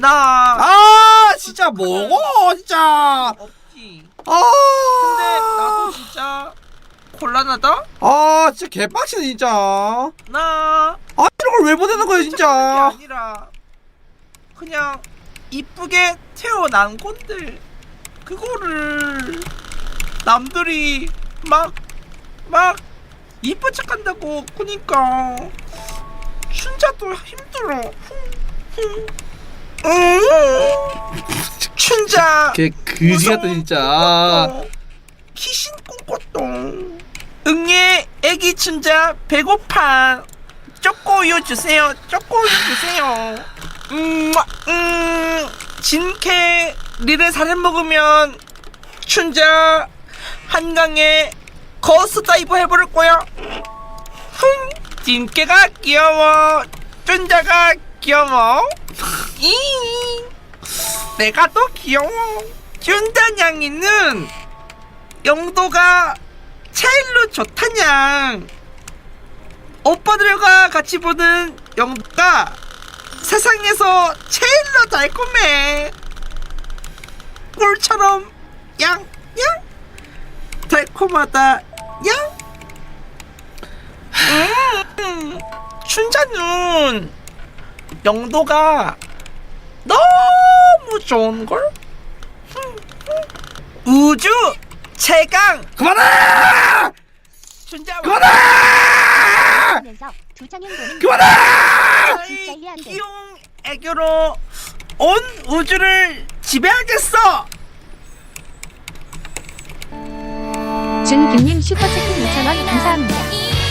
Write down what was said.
나 아 진짜 뭐고 진짜 없지. 아 근데 나도 진짜 곤란하다. 아 진짜 개빡치네 진짜 아 나 이런 걸 왜 보내는 거야 게 진짜 아니라 그냥 이쁘게 태어난 건데 그거를 남들이 막 막 이쁜 척한다고 그니까 춘자도 힘들어. 흠, 흠. 음, 춘자 개 그지 같다 진짜. 키신 꿈꿨동. 응애 애기 춘자 배고파. 쪼꼬우유 주세요 쪼꼬우유 주세요. 음, 음. 진캐 리를 살을 먹으면 춘자 한강에 거스 다이브 해버릴 거야. 흥 진캐가 귀여워. 춘자가 귀여워. 이 내가 더 귀여워. 춘자냥이는 영도가 차일로 좋다냥. 오빠들과 같이 보는 영도가 세상에서 제일로 달콤해. 꿀처럼 양 양. 달콤하다 양. 음, 춘자는 영도가 너무 좋은걸 우주 최강 그만해 춘자 그만해 그만해. 귀여운 애교로 온 우주를 지배하겠어. 준김님 슈퍼채팅 2,000원 감사합니다.